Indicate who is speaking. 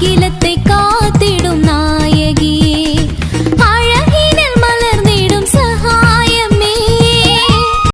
Speaker 1: அகிலத்தை கா